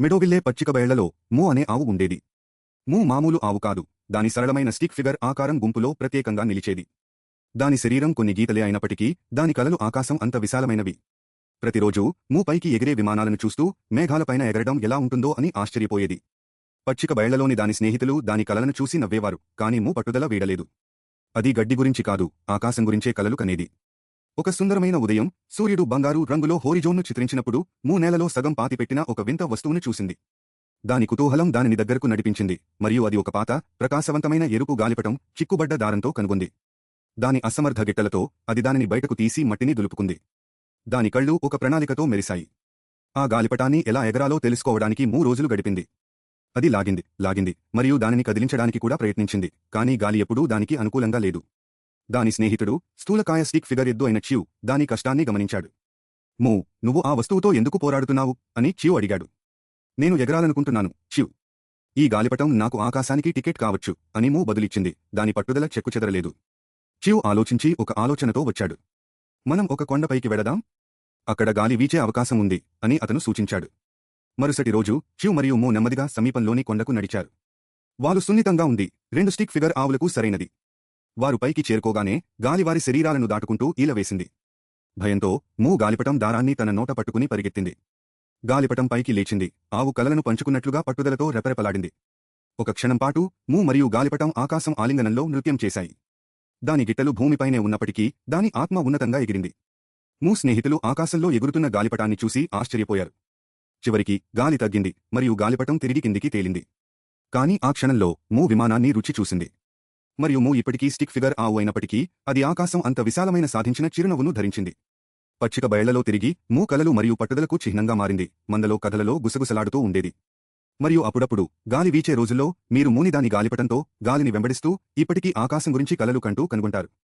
మెడోవిల్లే పచ్చిక బయళ్ళలో మూ అనే ఆవు ఉండేది. మూ మామూలు ఆవు కాదు. దాని సరళమైన స్టిక్ ఫిగర్ ఆకారం గుంపులో ప్రత్యేకంగా నిలిచేది. దాని శరీరం కొన్ని గీతలే అయినప్పటికీ దాని కలలు ఆకాశం అంత విశాలమైనవి. ప్రతిరోజూ మూ పైకి ఎగిరే విమానాలను చూస్తూ మేఘాలపైన ఎగరడం ఎలా ఉంటుందో అని ఆశ్చర్యపోయేది. పచ్చిక బయళ్ళలోని దాని స్నేహితులు దాని కలలను చూసి నవ్వేవారు కాని మూ పట్టుదల వీడలేదు. అది గడ్డి గురించి కాదు ఆకాశం గురించే కలలు కనేది. ఒక సుందరమైన ఉదయం సూర్యుడు బంగారు రంగులో హోరిజోన్ను చిత్రించినప్పుడు మూనేలలో సగం పాతిపెట్టిన ఒక వింత వస్తువును చూసింది. దాని కుతూహలం దానిని దగ్గరకు నడిపించింది మరియు అది ఒక పాత ప్రకాశవంతమైన ఎరుపు గాలిపటం చిక్కుబడ్డ దారంతో కనుగొంది. దాని అసమర్థ గిట్టలతో అది దానిని బయటకు తీసి మట్టిని దులుపుకుంది. దాని కళ్ళు ఒక ప్రణాళికతో మెరిశాయి. ఆ గాలిపటాన్ని ఎలా ఎగరాలో తెలుసుకోవడానికి మూ రోజులు గడిపింది. అది లాగింది లాగింది మరియు దానిని కదిలించడానికి కూడా ప్రయత్నించింది కానీ గాలి ఎప్పుడూ దానికి అనుకూలంగా లేదు. దాని స్నేహితుడు స్థూలకాయ స్టిక్ ఫిగర్ ఎద్దు అయిన చ్యూ దాని కష్టాన్ని గమనించాడు. మూ నువ్వు ఆ వస్తువుతో ఎందుకు పోరాడుతున్నావు? అని చ్యూ అడిగాడు. నేను ఎగరాలనుకుంటున్నాను చ్యూ ఈ గాలిపటం నాకు ఆకాశానికి టికెట్ కావచ్చు అని మూ బదులిచ్చింది. దాని పట్టుదల చెక్కుచెదరలేదు చ్యూ ఆలోచించి ఒక ఆలోచనతో వచ్చాడు. మనం ఒక కొండపైకి వెడదాం? అక్కడ గాలి వీచే అవకాశం ఉంది అని అతను సూచించాడు. మరుసటి రోజు చ్యూ మరియు మూ నెమ్మదిగా సమీపంలోని కొండకు నడిచారు. వారు సున్నితంగా ఉంది. రెండు స్టిక్ ఫిగర్ ఆవులకు సరైనది. వారు పైకి చేరుకోగానే గాలివారి శరీరాలను దాటుకుంటూ ఈలవేసింది భయంతో మూ గాలిపటం దారాన్ని తన నోట పట్టుకుని పరిగెత్తింది. గాలిపటం పైకి లేచింది. ఆవు కలలను పంచుకున్నట్లుగా పట్టుదలతో రెపరెపలాడింది. ఒక క్షణంపాటు మూ మరియు గాలిపటం ఆకాశం ఆలింగనంలో నృత్యం చేశాయి. దాని గిట్టలు భూమిపైనే ఉన్నప్పటికీ దాని ఆత్మ ఉన్నతంగా ఎగిరింది. మూ స్నేహితులు ఆకాశంలో ఎగురుతున్న గాలిపటాన్ని చూసి ఆశ్చర్యపోయారు. చివరికి గాలి తగ్గింది మరియు గాలిపటం తిరిగి కిందికి తేలింది. కాని ఆ క్షణంలో మూ విమానాన్ని రుచి చూసింది. మరియు మూ ఇప్పటికీ స్టిక్ ఫిగర్ ఆవు అయినప్పటికీ అది ఆకాశం అంత విశాలమైన సాధించిన చిరునవ్వును ధరించింది. పచ్చిక బయళ్ళలో తిరిగి మూ కలలు మరియు పట్టుదలకు చిహ్నంగా మారింది. మందలో కథలలో గుసగుసలాడుతూ ఉండేది. మరియు అప్పుడప్పుడు గాలి వీచే రోజుల్లో మీరు మూని దాని గాలిపటంతో గాలిని వెంబడిస్తూ ఇప్పటికీ ఆకాశం గురించి కలలు కంటూ కనుగొంటారు.